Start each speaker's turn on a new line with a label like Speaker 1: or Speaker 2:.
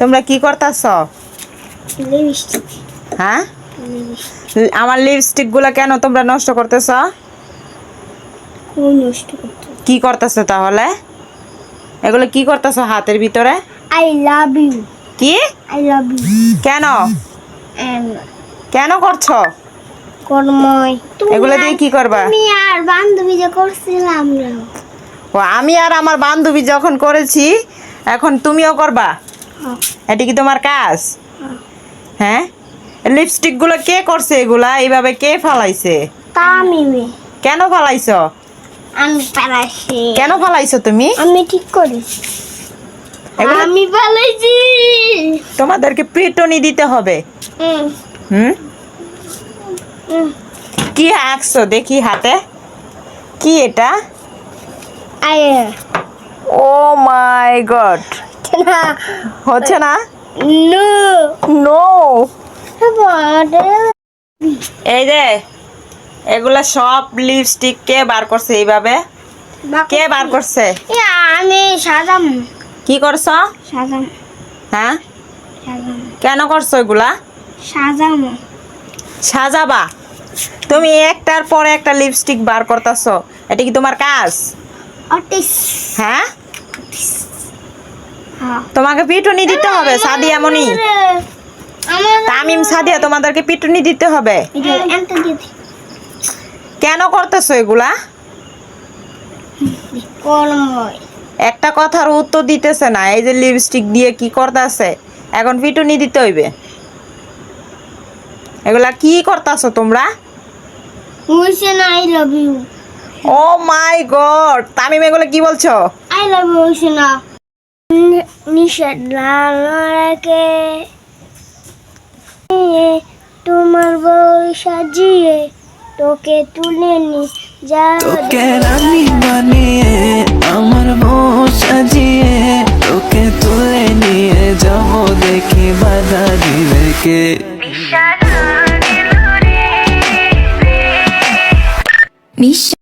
Speaker 1: তোমরা কি করতাছ?
Speaker 2: লিপস্টিক।
Speaker 1: হ্যাঁ? আমার লিপস্টিকগুলা কেন তোমরা নষ্ট করতেছ? কি করতেছ তাহলে? এগুলো কি করতেছ হাতের ভিতরে?
Speaker 2: আই লাভ ইউ
Speaker 1: কি?
Speaker 2: আই লাভ ইউ
Speaker 1: কেন? কেন করছ? এগুলো দিয়ে কি করবা?
Speaker 2: তুমি আর বান্ধবী যে করছিলাম
Speaker 1: ও আমি আর আমার বান্ধবী যখন করেছি এখন তুমিও করবা। এটি কি তোমার কাজ? হ্যাঁ? লিপস্টিকগুলো কে করছে এগুলা? এইভাবে কে ফালাইছে?
Speaker 2: তামিমে
Speaker 1: কেন ফালাইছো?
Speaker 2: আমি
Speaker 1: কেন ফালাইছো তুমি?
Speaker 2: আমি ঠিক করি। আমি পালাইছি
Speaker 1: তোমাদেরকে পিটনি দিতে হবে।
Speaker 2: হুম।
Speaker 1: কি আঁকছো দেখি হাতে? কি এটা? Oh my god!
Speaker 2: না।
Speaker 1: হচ্ছে না?
Speaker 2: নো।
Speaker 1: নো। এই যে এগুলা সব লিপস্টিক কে বার করছে এইভাবে? কে বার করছে?
Speaker 2: আমি সাজাম।
Speaker 1: কি করছ?
Speaker 2: সাজাম।
Speaker 1: হ্যাঁ? কেন করছ এগুলা?
Speaker 2: সাজাম।
Speaker 1: সাজাবা। তুমি একটার পরে একটা লিপস্টিক বার করতেছো। এটা কি তোমার কাজ? হ্যাঁ? তোমাকে পিটুনি দিতে হবে সাদিয়া মনি
Speaker 2: আমার
Speaker 1: তামিম সাদিয়া তোমাদেরকে পিটুনি দিতে হবে। কেন করতেছো এগুলা? একটা কথার উত্তর দিতেছে না এই যে লিপস্টিক দিয়ে কি করতেছে এখন পিটুনি দিতে হইবে। এগুলা কি করতেছো তোমরা?
Speaker 2: মুইছে না I love you
Speaker 1: oh my god Tamim এগুলো কি বলছো?
Speaker 2: আই লাভ ইউ মুইছে না। নিষেধ তোমার বই সাজিয়ে তোকে তুলে নি যা
Speaker 3: তোকে রানী বানিয়ে আমার বউ সাজিয়ে তোকে তুলে নিয়ে যাব দেখি বাধা দিবে কে? নিশা